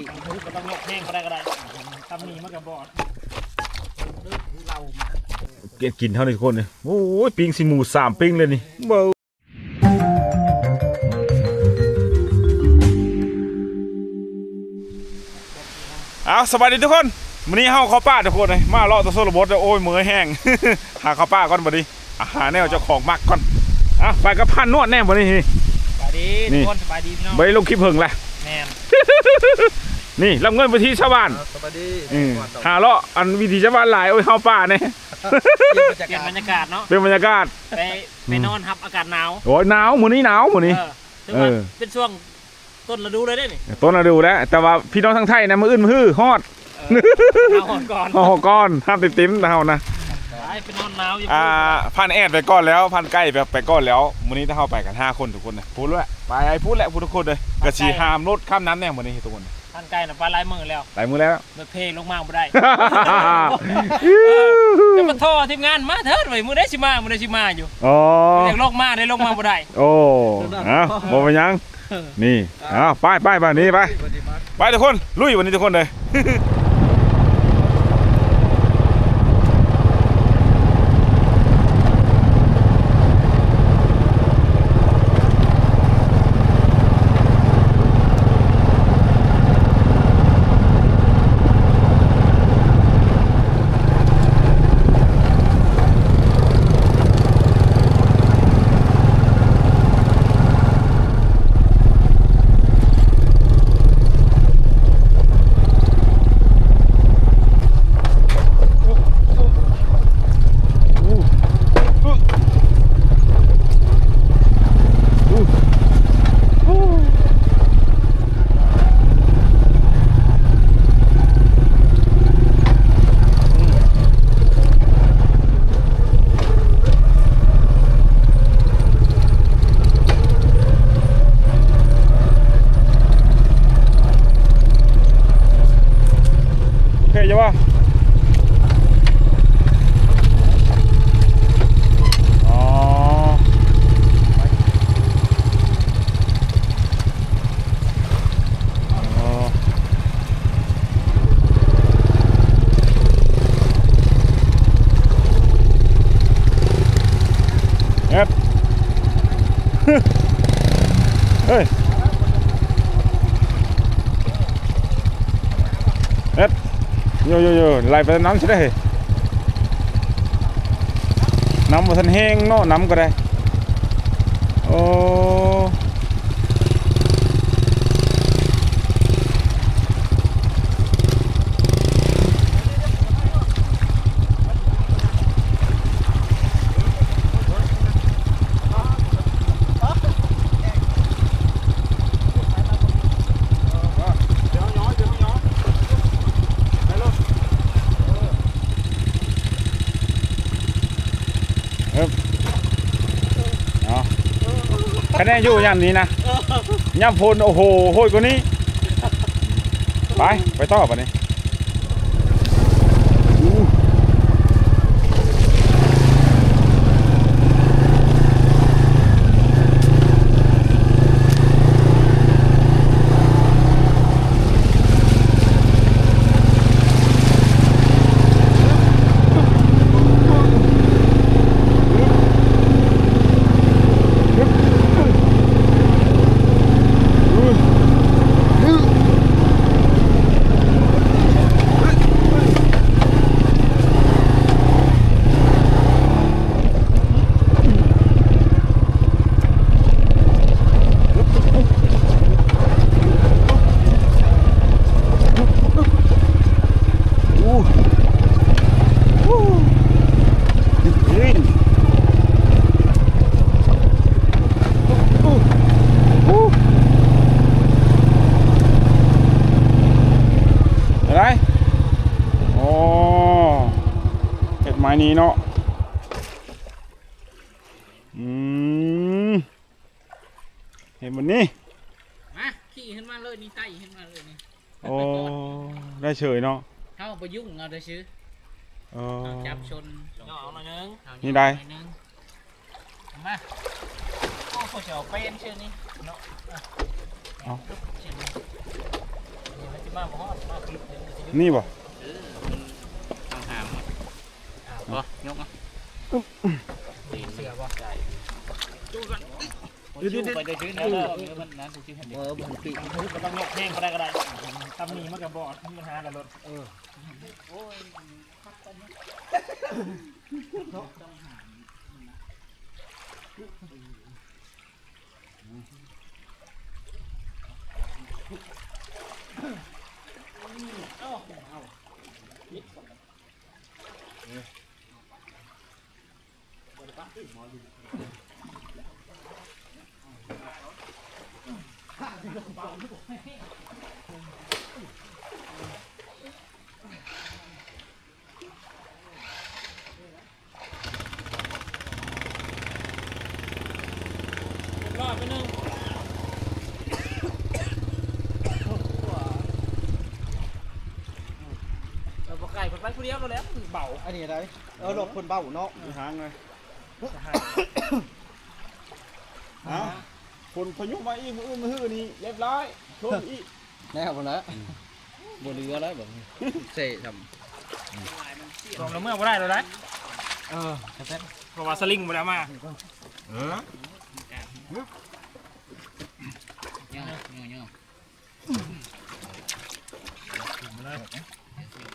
ปีกทำทุกก็ต้องยกแห้งก็ได้ก็ได้ทำนี้มันก็บอดเรามาเกลียดกินเท่านี้ทุกคนเลยโอ้ยปิ้งสิหมูสามปิ้งเลยนี่เบาเอาสบายดีทุกคนวันนี้เฮาเข้าป้าทุกคนเลยมาเลาะตะโซลบดโอ้ยมือแห้ง หาเข้าป้าก่อนบัดนี้อาหารแนวเจ้าของมักก่อนอะไปกับพันนวดแน่บัดนี้นี่สบายดีนี่ทุกคนสบายดีพี่น้องบ่ได้ลงคลิปเพิ่งแหละแมน นี่รับเงินไปที่ชาวบ้านสวัสดีอืมหาเลาะอันวิธีชาวบ้านหลายโอ้ยเฮาป้าเนี่ยเปลี่ยนบรรยากาศเนาะเป็นบรรยากาศไปไปนอนทับอากาศหนาวโอ้ยหนาวมื้อนี้หนาวมื้อนี้เออถึงว่าเออเป็นช่วงต้นฤดูเลยได้นี่ต้นน่ะดูแล้ว แต่ว่าพี่น้องทางไทยนะมืออื่นมือฮื้อฮอดเออเอาหอนก่อนฮอดก้อนห้ามติดติ้มเท่านะไปไปนอนหนาวอยู่อ่าพันแอดไปก่อนแล้วพันใกล้ไปไปก่อนแล้วมื้อนี้ถ้าเข้าไปกันห้าคนทุกคนนะพูดแล้วไปไอ้พูดแล้วพูดทุกคนเลยกระชีหามรถข้ามน้ำแน่มื้อนี้ทุกคน ท่านไกลน่ะปลาลายมือแล้วหลายมื้อแล้วเมื่อเพลงลงมาบ่ได้ จะมาโทรทีมงานมาเถิดไว้มื้อได้สิมามื้อได้สิมาอยู่อ๋อเรียกลงมาได้ลงมาบ่ได้โอ้เอาบ่เป็นหยัง นี่เอาไปไปไปนี่ไปสวัสดีมาไปทุกคน ลุยวันนี้ทุกคนเลย โอเคจ้ะวะอ๋ออ๋อเอ็ด เฮ้ยเอ็ด โยโยโยไหลไปน้ำใช่ไหมน้ำมาทันแห้งเนาะน้ำก็ได้โอ้ คะแนนอยู่ย่ำนี้นะย่ำพลโอ้โหโหดกว่านี้ ไป ไปต่อปะนี่อู้อู้อู้เฮ้ยอู้อู้อะไรอ๋อเห็ดไม้ นี้เนาะอืมเห็นมันนี่มาขี่ขึ้นมาเลยนี่ไต่ขึ้นมาเลยนี่โอ้ได้เฉยเนาะเข้าไปยุ่งเอาได้ซื้อเออเอาจับชนย่อหน่อยนึงเอานี่ได้หอยนึงเอามาโอ้เขาจะเอาเป็นเชื่อนี่เนาะเอาเชื่อนี่นี่มันจะสิมาบ่ บ่ยกอะเสือบ่ดูดูไปได้ชื่อนะเออมันนั้นชื่อให้เด็กเออมันปีก็ต้องยกแห้งก็ได้ก็ได้ตำหนิมันก็บ่มีปัญหากับรถ รอบไปหนึ่งเออบ่ไก่เพิ่นไปผู้เดียวแล้วแล้วเบาอันนี้อะไรเออหลบคนเบ้าเนาะหางเลย จะหาฮะคนพยุมาอีกมืออื้อมือฮื้อนี่เรียบร้อยชนอีกแน่ผมแล้วบนเรือแล้วแบบเซ่ทรวมแล้วเมื่อบ่ได้แล้วนะำเออแต่แต่เพราะว่าสลิงบ่ได้มาเออเงี้ยเงี้ยเงี้ย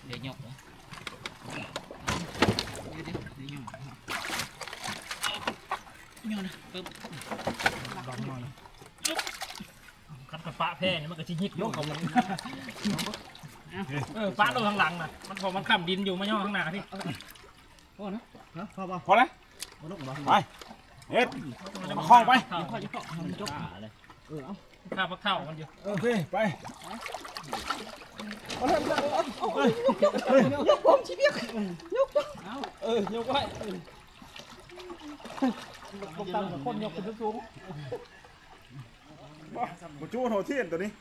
เดี๋ยวยกเดี๋ยวเดี๋ยวเดี๋ยวยก ยกนะปึ๊บดอกมันคัดกระฟ้าแพ้นี่มันก็สิยิกยกของมันเออฟ้าลงข้างหลังน่ะมันพอมันค้ำดินอยู่มาย่อข้างหน้าพี่พอนะนะพ่อป่ะพอแล้วไปเอ็ดมาคล้องไปจกเลยเออเอาข้าวพักเข้าวมันอยู่โอเคไปไปเลยยกผมชี้เบี้ยเออยกไว้ ตกต่ำกับคนยกขึ้นสูงมาบ่จู้โหเทียนตัวนี้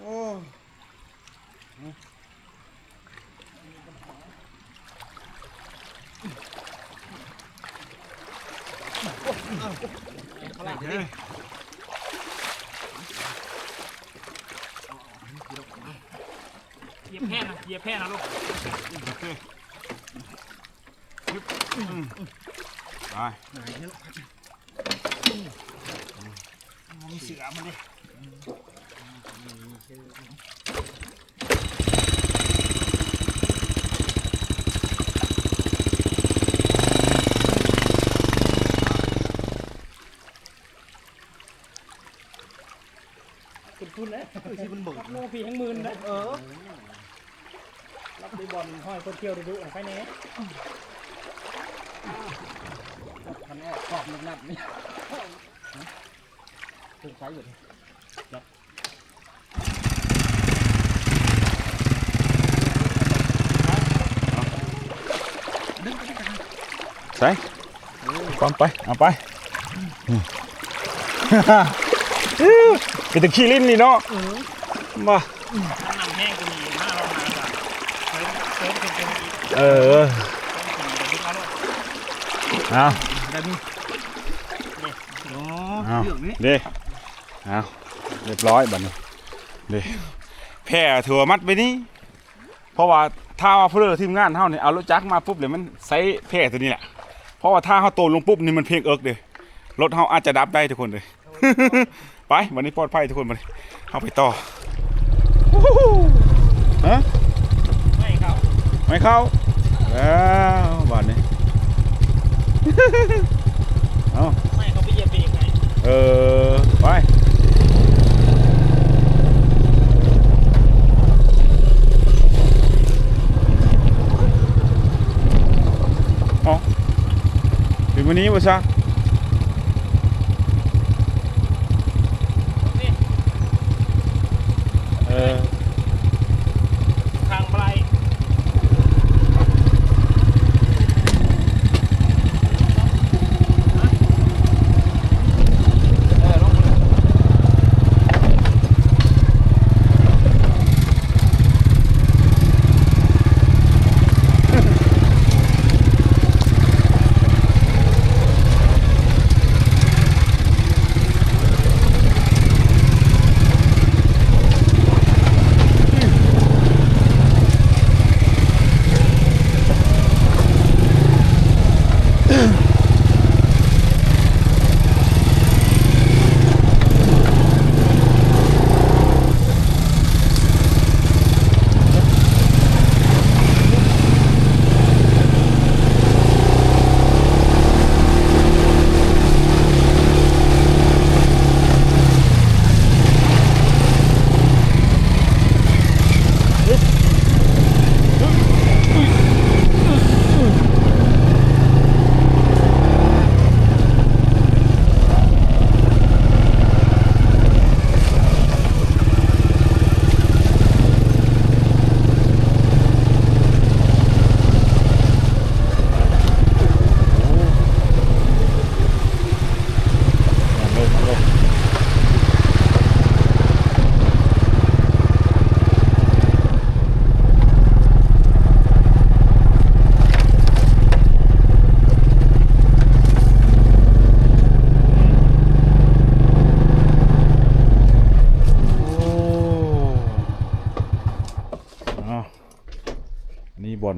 โอ้อะไรเนี่ยยเหยียบแพ้นะเหยียบแพ้นะลูก โอเคฮึบอืมไปมันมีเสือมันดิคุณคุณนะที่มันเบิกโลฟีทั้งหมื่นนะเออ รับไดูบอลห้อยคนเที่ยวดูดูของใครแน่ คันออกขอบหนักๆนี่ถึงใช้อยู่ใส่ความไป เอาไปนี่เป็นตะขี้ลิ้นนี่เนาะมาน้ำนำแห้งก็มีหน้าเราหาจ้ะเซิร์ฟเซิร์ฟเป็นเป็นอีกเออเป็นมาโลดเอาได้มีอ๋อเอาเรื่องนี้ เด้เอาเรียบร้อยบัดนี้เด้แพ้ถือว่ามัดไปนี่เพราะว่าถ้าว่าเพื่อทีมงานเฮาเนี่ยเอารถจักรมาปุ๊บเดี๋ยวมันใส่แพ้ตัวนี้แหละเพราะว่าถ้าเฮาโตลงปุ๊บนี่มันเพลงเอิกเด้รถเฮาอาจจะดับได้ทุกคนเลย ไปวันนี้ปลอดภัยทุกคนมาเฮาไปต่อวู้ฮู้ฮะไม่ครับไม่เข้าแล้วบาดนี้เอาไม่เขาไปเหยียบเบรกไงเออไป ถึงวัน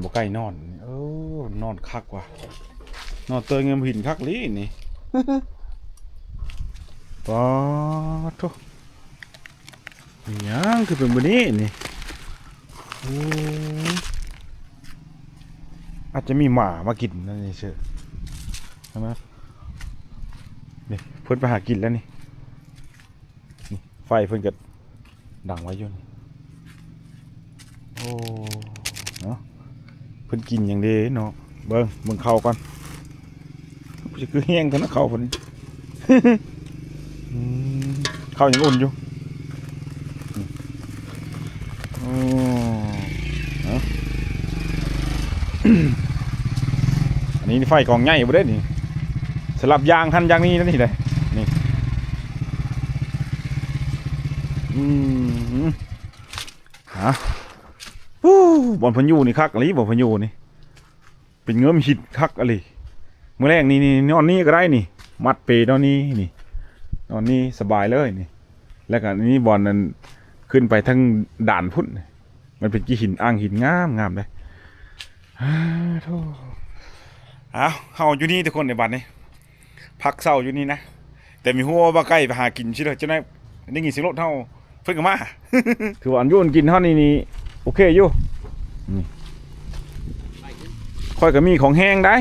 บอลบ่ใกล้นอนเออนอนคักว่ะนอนเตยเงิมหินคักลีนี่ปอดโทุกยังคือเป็นบบนี้นี่ออาจจะมีหมามากินนั่นนี่เชื่อใช่ไหมนี่เพิ่นไปหากินแล้วนี่นี่ไฟเพิ่นก็ดังไว้อยู่นี่โอ้เนาะ พิ่นกินอย่างเดีเนาะเบิ่งเบิ่งเข้าก่อนจะคือแห้งเท่านั้นเข้าเพิ่นเข้ายังอุ่นอยู่โอ้อันนี้ไฟกองใหญ่บ่ได้นี่สลับยางหันยางนี้นั่นนี่เลยนี่อืมฮะ วู้บอลพันยูนี่คักอะไรบอลพันยูนี่เป็นเงื้อมหิดคักอะไรเมื่อแรกนี่นี่นอนนี่ก็ได้นี่ มัดเปนอนนี่นี่ตอนนี้สบายเลยนี่ แล้วก็นนี้บอลนั้นขึ้นไปทั้งด่านพุ่นมันเป็นกี่หินอ่างหินงามงามเลยอ้าวโธ่เอาเฮาอยู่นี่ทุกคนในบ้านนี้พักเศร้าอยู่นี่นะแต่มีหัวว่าใกล้ไปหากินชิเลยจะได้ได้ยินสียงรถเฮาเพิ่นก็มาถือว่าอันยุ่นกินเฮานี่นี่ โอเคอยู่นี่ค่อยก็มีของแห้งได้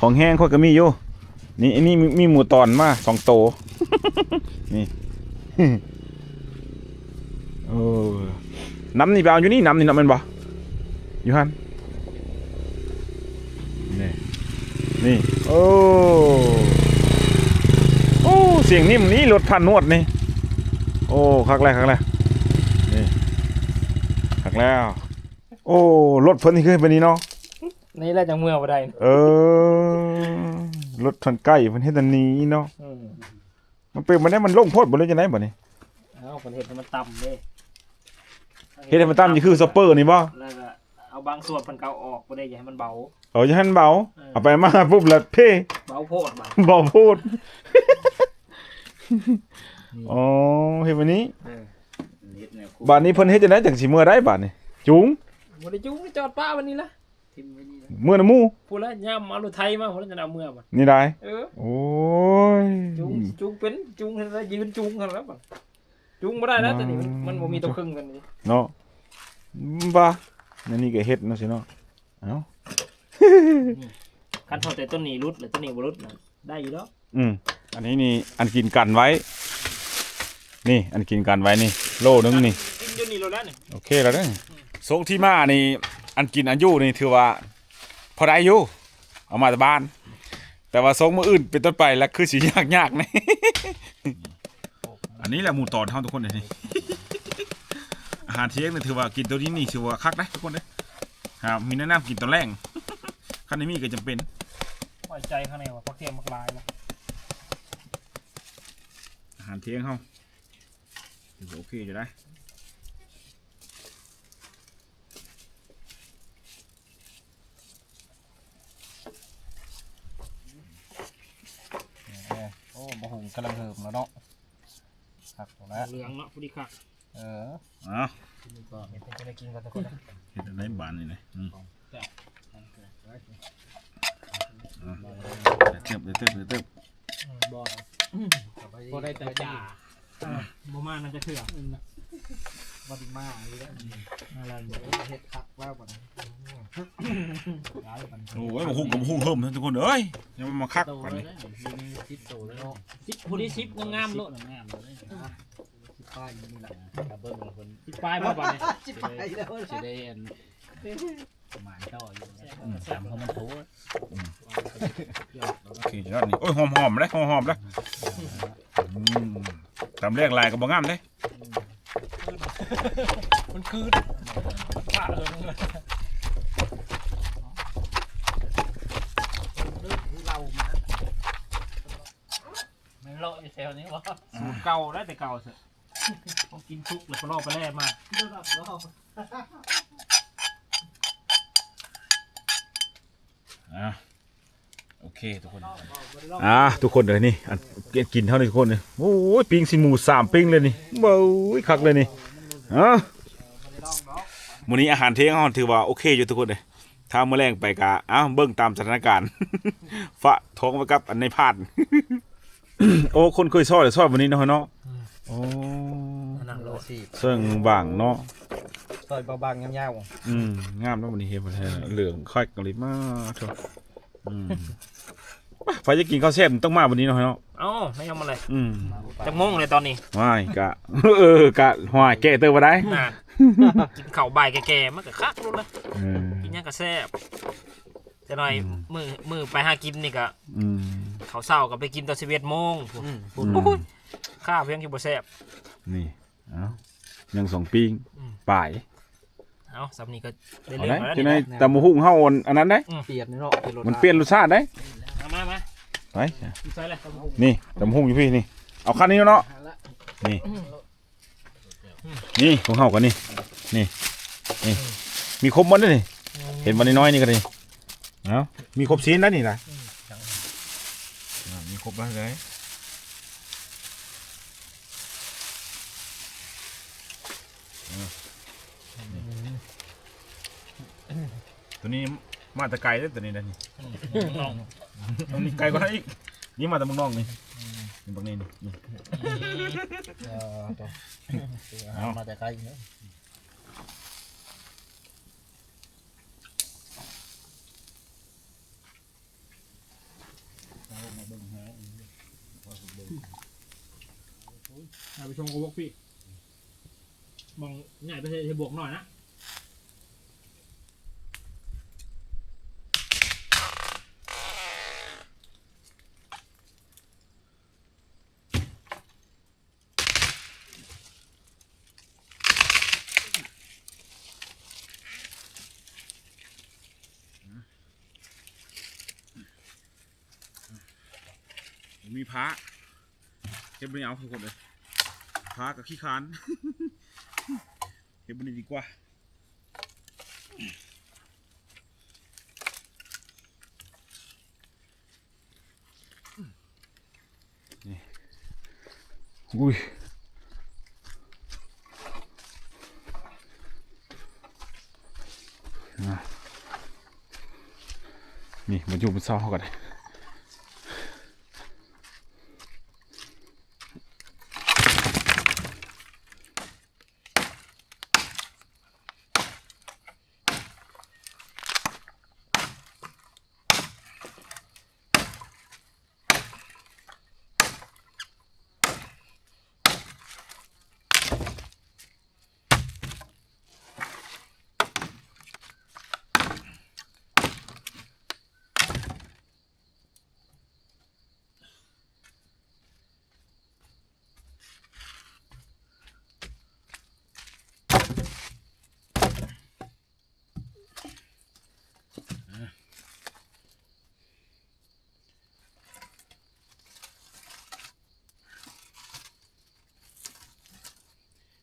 ของแห้งค่อยก็มีอยู่ นี่อันนี้มีมีหมูตอนมาสองโต นี่เออน้ำนี่ไปเอาอยู่นี่น้ำนี่น้ำมันบ่อยู่ฮันนี่นี่โอ้โอ้เสียงนิ่มนี่รถพันนวดนี่ โอ้คักแล้วคักแล้วนี่ คักแล้ว โอ้รถเพิ่นนี่เคยเป็นนี่เนาะนี่แหละจังเมื่อบ่ได้เออรถทันใกล้เพิ่นเฮ็ดอันนี้เนาะอืมมันเป็นมันได้มันลงโพดบ่เลยจังได๋บ่นี่เอ้าคนเห็ดให้มันต่ำเด้เฮ็ดให้มันตามนี่คือสเปอร์นี่บ่แล้วก็เอาบางส่วนมันเกาออกบ่ได้อย่าให้มันเบา เอาอย่าให้มันเบาเอาไปมาปุ๊บแล้วเพ่เบาโพดบ่าบ่พูดอ๋อเฮ็ดแบบนี้เออเฮ็ดแนวคู่ บาดนี้เพิ่นเฮ็ดจังได๋จังสิเมื่อได้บาดนี้จุงบ่ได้จุ้งจอดป้าวันนี้ละทิมไว้นี่นะเมื่อน้ำหมู่พูดแล้วย่ามเอารถไทยมาพุ่นจะเอาเมื่อบ่นี่ได้เออโอ้ยจุ้งจุ้งเป็นจุ้งให้ได้ยืนจุ้งกันแล้วบ่จุ้งบ่ได้แล้วแต่นี่มันมันบ่มีตัวครึ่งกันนี่เนาะบ่านั่นนี่ก็เฮ็ดเนาะสิเนาะเอ้าคันเท่าแต่ต้นนี้รุดหรือต้นนี้บ่รุดน่ะได้อยู่แล้วอืมอันนี้นี่อันกินกันไว้ นี่อันกินกันไว้นี่ โลนึงนี่ กินอยู่นี่แล้วนี่โอเคแล้วเด้อทรงที่มานี่ อันกินอันอยู่นี่ถือว่า พอได้อยู่เอามาจากบ้าน แต่ว่าทรงมืออื่นเป็นต้นไปแล้วคือสียากยากๆนี่ อันนี้แหละหมูตอนเท่าทุกคนเลยนี่ อาหารเที่ยงนี่ถือว่ากินตัวนี้นี่ถือว่าคักนะทุกคนเลยครับมีแนะนำกินตอนแรกคันนี้มีก็จำเป็น ไว้ใจข้างในว่าพักเทียมมักลายนะอาหารเที่ยงเขา ถือว่าโอเคอยู่ได้โอ้บ่หุงกำลังเหิมแล้วเนาะครับแล้วเหลืองเนาะผู้ดีค่ะเอออ้าวเห็นเป็นจะได้กินกันทุกคนนะเห็นอะไรบานนี่เลยอืมเดี๋ยวเติบเดี๋ยวเติบเดี๋ยวเติบบ่บ่ได้แต่จ่า บ่มานั่นจะเถื่อบ่ไดีมาอีแล้วอะไรบ่เฮ็ดคักแล้วบ่นี้ย้ายมันโอ้ยมาหุ้งกับมาหุ้งเพิ่มนะทุกคนเอ้ยยังมาคักก่อนนี่คิดโตแล้วเนาะสิผู้ดีสิบงามๆโลดงามเลยคิดป้ายนี่แหละกระเบิ้งของคนสิปลายบ่บ่เนี่ยสิได้สิได้อันประมาณเท่าอยู่นะสามเขามันโถโอเคยอดนี่โอ้ยหอมหอมเลยหอมหอมเลยอืม ตามเรียกลายกับบงามเลยมันคืดป้าเออมันเลยมันโลอยู่แถวนี้วะสูตรเก่าได้แต่เก่าเถอะต้องกินชุกแล้วก็รอไปแล่มาอะ โอเคทุกคนอะทุกคนเลยนี่อันกินเท่านี้ทุกคนเลยโอ้ยปิ้งสิหมูสามปิ้งเลยนี่โอ้ยคักเลยนี่อะมื้อนี้อาหารเที่ยงเฮาถือว่าโอเคอยู่ทุกคนเลยถ้ามื้อแรงไปก็อ้าวเบิ่งตามสถานการณ์ฝะท้องไว้กับอันในพานโอ้คนเคยซอยซอยวันนี้เนาะเนาะโอ้นั่งรถเสิ่งบางเนาะซอยบางๆยาวอืมงามเนาะวันนี้เฮ็ดบ่ได้เหลืองค่อยกะลิมาเถอะอืม ไฟจะกินข้าวแซ่บมันต้องมาวันนี้เนาะเนาะๆเอ้าไม่ยอมอะไรอืมจะงงเลยตอนนี้ว้ายกะ เออกะหวายแก้เตอบ่ได้น่ะกินข้าวบ่ายแก่ๆมันก็คักรู้นะเออกินหยังก็แซ่บจะหน่อยอืมมือมือไปหากินนี่ก็อืมข้าวเช้าก็ไปกินตอน11โมงพุ่นพุ่นอืมโอ้ยข้าวเพียงที่บ่แซ่บนี่เอ้ายังสองปิ้งอืมป่าย เอ้าสำนี้ก็ได้เอาเรื่อได้งแล้วจันี่งได๋นะตำบักหุ่งเฮาอ่อนอันนั้นได้เปลี่ยนเนาะเป็นรถมันเปลี่ยนรสชาติได้เอามามาไปใส่เลยนี่ตำบักหุ่งอยู่พี่นี่เอาคันนี้เนาะนี่นี่ของเฮากันนี่นี่นี่มีครบหมดเลยนี่เห็นมันน้อยๆนี่ก็ดีเอ้ามีครบชิ้นแล้วนี่นะอ่ามีครบแล้วเลย ตัวนี้มาแต่ไกลเลยตัวนี้นะนี่ตัวนี้ไกลกว่านั้นอีกนี่มาแต่เมืองนอกนี่นี่บางนี่นี่นี่เออตัวเอามาแต่ไกลเนาะเอาไปชมกับพวกพี่มองใหญ่ไปเทบวกหน่อยนะ มีพระเฮ็ดบริเอาทุกคนเลยพระกับขี้คานเฮ็ดบริดีกว่านี่อุ้ยนี่มันอยู่บนเสาเขากัน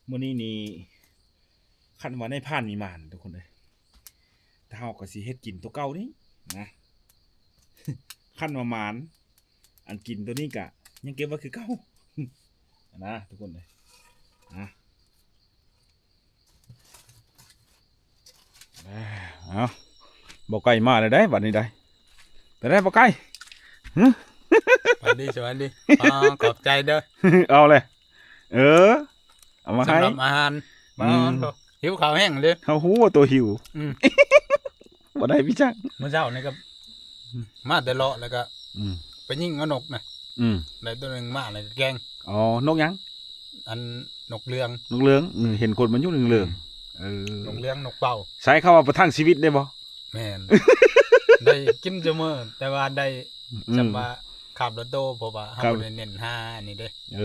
มื่อนี้นี่คันว่าในผ่านมีหมานทุกคนเลยถ้าเฮาก็สิเฮ็ดกินตัวเก่านี่นะคันว่าหมาน อันกินตัวนี้กะ ยังเก็บไว้คือเก่านะทุกคนเลยนะเอาบอกไก่มาเลยได้บัดนี้ได้แต่ได้บอกไก่สวัสดีสวัสดีอ๋อขอบใจเด้อเอาเลย เออ เอามาให้สำหรับอาหารอือ๋มอหิวข้าวแห้งเลยเขาหูว่าตัวหิวอืมบ่ได้พี่จังเมื่อเช้านี่ก็มาแต่เลาะแล้วก็ อืมไปยิงเอานกนะอืมได้ตัวหนึงมาแล้วก็แกง อ๋อนกหยังอันนกเรืองนกเหลืองอืมเห็นคนมันอยู่เหลืองๆเออนกเรืองนกเป่าใช้คำว่าประทังชีวิตได้บ่แม่น ได้กินเสมอแต่ว่าได้อืมจำว่า ขับรถโตเพราะว่าเฮาครับ บ่ได้เน้นห้านี่เด้เอ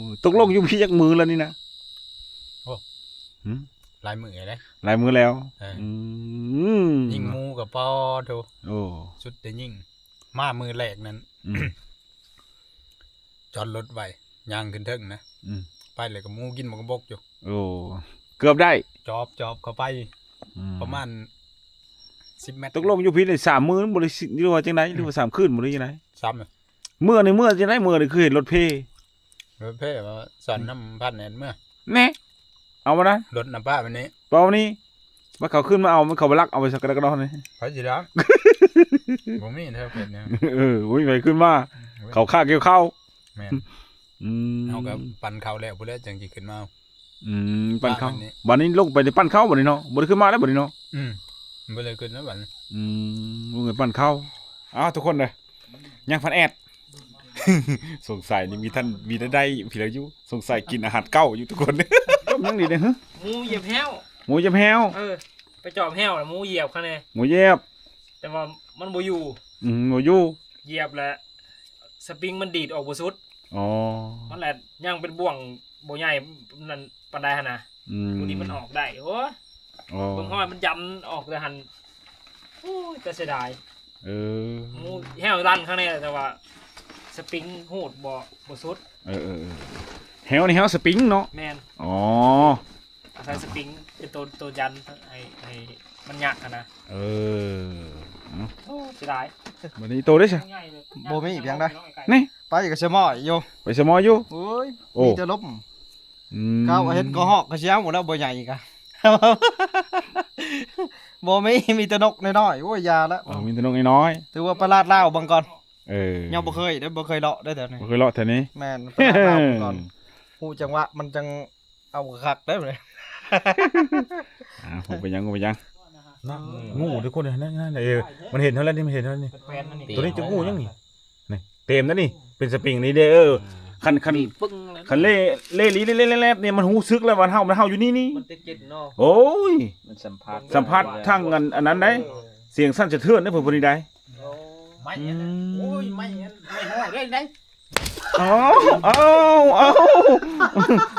อตกลงอยู่พี่จักมือแล้วนี่นะโอ้หืมลายมือเลย หลายมือแล้วเอออือืมยิงหมูกับปอโทโอ้สุดได้ยิงมามือแรกนั้น อืม จอดรถไว้ย่างขึ้นเทิงนะอืม ไปเลยกับหมูกินหมันก็บกอยู่ โอ้เกือบได้จอบจอบเข้าไปอืประมาณ สิบเมตรตกลงอยู่พี่ได้สามมื้อบ่ได้สิหรือว่าจังไดหรือว่าสามคืนบ่ได้จังไดซ้ำเลยเมื่อในเมื่อจังไดเมื่อนี่คือเห็นรถเพรถเพ่ว่าสอนน้ำพันแหนเมื่อแน่เอามานะรถน้ำป้าวันนี้เปล่านี้ว่าเขาขึ้นมาเอามันเขาไปลักเอาไปสักกระดอนนี่เขาสิรับบ่มีเท่าเป็นเนี่ยเอออุ้ยไปขึ้นมาเขาฆ่าเกี่ยวข้าวแม่นอืมเอากับปั่นเขาแล้วพุ่นแล้วจังสิขึ้นมาเอาอืมปั้นข้าวบ้านนี้วันนี้ลงไปในปั้นข้าววันนี้เนาะบ่ได้ขึ้นมาแล้ววันนี้เนาะอืม บ่เลยขึ้นนะบัดนี้อืมลงไปปั้นข้าวอ้าวทุกคนเลยยังพันแอด สงสัยนี่มีท่านมีได้ได้พี่ละยุสงสัยกินอาหารเก้าอยู่ทุกคน ต้มยังดีเลยฮะหมูเหยียบแห้ว หมูยำแฮวเออ ไปจอบแห้วแล้วหมูเหยียบคะแนนหมูเย็บแต่ว่ามันบ่อยู่ อืมหมูยู่เหยียบแล้วสปริงมันดีดออกบ่สุด อ๋อมันแหละยังเป็นบ่วงบ่ใหญ่นั่นปานใดหั่นน่ะอืมตัวนี้มันออกได้โอ้ย อ๋อเบิ่งห้อยมันยันออกแต่หันโอ้ยแต่เสียดายเออหมูแห้วรันข้างในแต่ว่า สปริงโหดบ่บ่สุดเออเออเออแฮวนี่แฮวสปริงเนาะแม่นอ๋ออาศัยสปริงเป็นตัวตัวยันให้ให้มันยากอะนะเออโอ้เสียดายวันนี้โตได้ใช่ง่ายเลยบ่มีอีกอย่างใด นี่ไปกับเชมอยอยู่ไปสมออยู่ โอ้ยโอ้ มีแต่ลบอืม ก้าวเห็นก็หอกก็เชียวหมดแล้วบ่ใหญ่อีกอะ บ่มีมีแต่นกน้อยๆโอ้ยอยาแล้วอ๋อมีแต่นกน้อยถือว่าประหลาดลาวเบังก่อนๆเออยังบ่เคยได้บ่เคยเลาะได้แต่นี้บ่เคยเลาะแถวนี้แม่นประหลาดลาวเบิ่งก่อนฮู้จังหวะมันจังเอาคักได้เลยอ่าผมไปยังผมไปยังนะงูทุกคนนั่นนั่นเออมันเห็นเท่านั้นนี่มันเห็นเท่านั้นนี่เป็นแฟนนั่นนี่ตัวนี้จะงูยังนี่นี่เต็มแล้วนี่เป็นสปริงนี่เด้อเออ คันคันบีบปึ้งแล้วคันเล่เล่ลีเล่เล่เล่เล่เนี่ยมันหูซึกแล้ววันเฮามันเฮาอยู่นี่นี่มันติดกินเนาะโอ้ยมันสัมผัสสัมผัสทางอันอันนั้นได้เสียงสั้นจะเทือนได้เพิ่นบ่ได้ได้ไม่อืมโอ้ยไม่ไม่ห้อยได้ได้เอาเอาเอา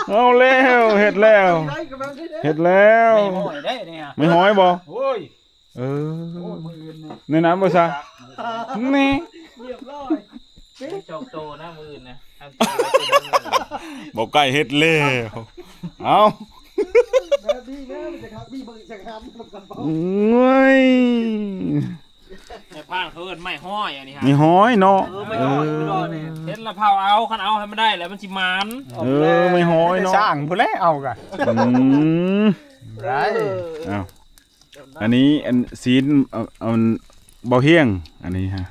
เอาแล้วเฮ็ดแล้วเฮ็ดแล้วไม่ห้อยได้เนี่ยไม่ห้อยบ่โอ้ยเอโอ้อยมืออื่นเนี่ยในน้ำบ่ซะนี่ไม่โชคโตนะมืออื่นนะ ทำตัวไว้ตัวนั้นเลยบ่ใกล้เฮ็ดแล้วเอาดีนะมันจะครับมีเบิ่งจักหามกันเปล่าโอ้ยในพานเขาเอิ้นไม่ห้อยอันนี้ฮะนี่ห้อยเนาะเออไม่ห้อยไม่รอดเนี่ยเห็นละเผาเอาคันเอาให้มันได้แล้วมันสิมานเออไม่ห้อยเนาะสร้างพุ่นแล้วเอากะอืมไรอ้าวอันนี้อันซีนเอาเอาเบาเฮียงอันนี้ฮะ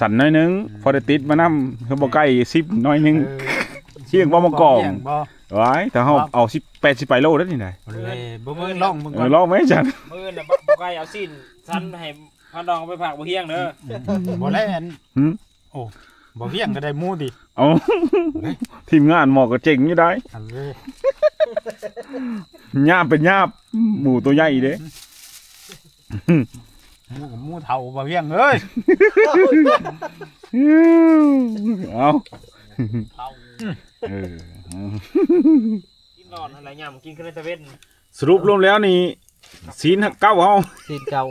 สั่นน้อยนึงพอได้ติดมานำคือบ่ใกล้10น้อยนึงเชียงบ่มากองบ่ไว้แต่เฮาเอา10 80ไปโลได้นี่ได้เลยบ่มือลองมึงเอก่ออนลองไหมจันมืออื่นน่ะบ่บ่ใกล้เอาสิ้นสั้นให้พันดองไปผักบ่เฮียงเด้อบ่แล้วอันหืมโอ้บ่เพียงก็ได้หมูดิเอาทีมงานหมอก็เจ๋งอยู่ได้อันเลยยาบเป็นยาบหมูตัวใหญ่เด้ห มูกับหมูเฒ่าบ่เพียงเอ้ยเอาเออกินนอนอะไรยามกินขึ้นในตะเวนสรุปรวมแล้วนี่ศีลเก้าเฮาซีนเก่า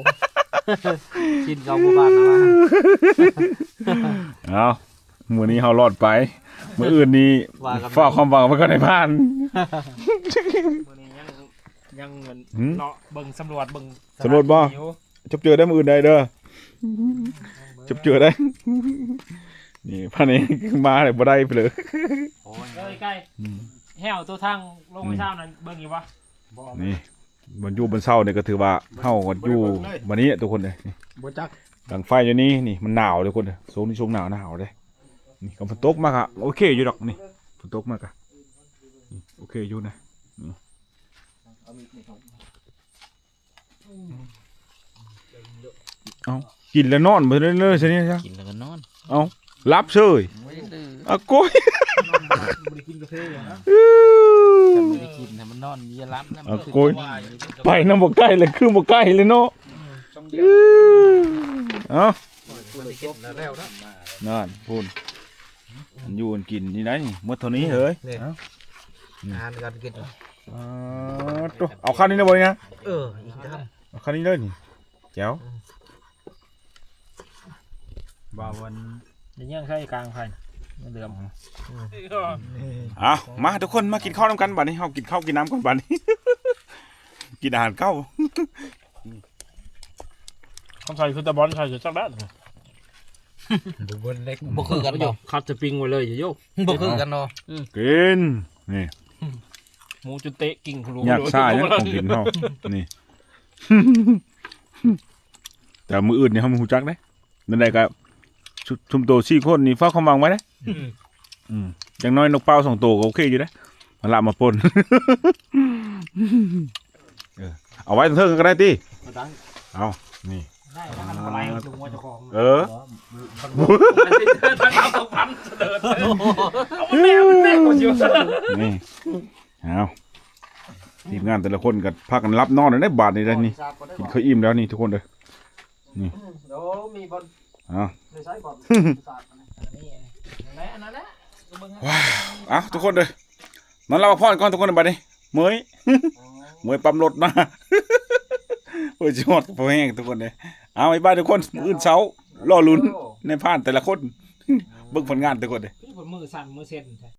ซีนเก่าบ่บานนะว่าเอามื้อนี้เฮารอดไปมื้ออื่นนี่ว่ากันฝากความหวังไว้ก่อนในบ้านมื้อนี้ยังยังเหมือนหืมเนาะเบิ่งสำรวจเบิ่งสำรวจบ่อยู่ จบเจอได้มื้ออื่นได้เด้อจบเจอได้ นี่พันนี้มาเลยบ่ได้ไปเลยเอ้ยใกล้อืมแห้วตัวทางลงไปเช้านั้นเบิ่งอยู่ปะนี่มันอยู่บนเสาเนี่ยก็ถือว่าเฮาก็อยู่วันนี้ทุกคนเลยนี่บ่จักดังไฟอยู่นี่นี่มันหนาวทุกคนเลยโซนนี่ช่วงหนาวหนาวเลยนี่ก็ฝนตกมากอะโอเคอยู่ดอกนี่ฝนตกมากอะนี่โอเคอยู่นะนี่ เอากินแล้วนอนไปเรื่อยๆใช่ไหมจ๊ะกินแล้วก็นอน เอารับเฉยไม่ได้ดื้ออะโก้ยบ่ได้กินกาแฟเลยนะแต่ไม่ได้กินแต่มันนอนอยารับนะอะโก้ยไปน้ำบ่ใกล้เลยคือบ่ใกล้เลยเนาะเอ้าแล้วนะนั่นพูนมันอยู่กันกินนี่นะนี่หมดเท่านี้เฮ้ยนี่เอ้างานกันกินอ่าตัวเอาคันนี้นะบอยนะเอออีกทำเอาคันนี้เลยนี่แจ๋ว บ่าวันเดี๋ยวยังใช้กลางไผ่มันเดือมอะมาทุกคนมากินข้าวนำกันบัดนี้เฮากินข้าวกินน้ำก่อนบัดนี้ กินอาหารเก้าคำใส่คือตะบอลใส่คือจักได้บ่เบิ่นเล็กบ่คือกันบ่คัดจะปิงไว้เลยอย่าโยกบ่คือกันเนาะกินนี่หมูจุเตะกิ่งครูอยากซ่ายังของกินเฮานี่แต่มืออื่นนี่เขาไม่หูจักเด้นั่นใดก็ ชุชุมโตสี่คนนี่เฝ้าความหวังไว้เด้อืมอย่างน้อยนกเป้าสองตัวก็โอเคอยู่เด้มาละมาปนเออเอาไว้เทิงๆก็ได้ติเอานี่ได้แล้วมันอะไรจุงว่าเจ้าของเออมันสิเจอทางเราต้องพันเสด็จเอามันแน่มันแน่กว่าอยู่นี่เอาทีมงานแต่ละคนก็พากันรับนอนได้บาทนี่ได้นี่กินข้าวอิ่มแล้วนี่ทุกคนเลยเดี๋ยวมีบอล เอาในสายบอลศาสตร์นี่ไหนอันนั้นแหละเอาทุกคนเลยนอนเล่าพ่อนก่อนทุกคนบัดนี้เมยเมยปั๊มรถมาโอ้ยจอดพอแห้งทุกคนเลยเอาไปบ้านทุกคนมื้ออื่นเช้ารอลุ้นในผ่านแต่ละคนเบิ่งผลงานทุกคนเลยพี่ผมมือสั่นมือเซ็น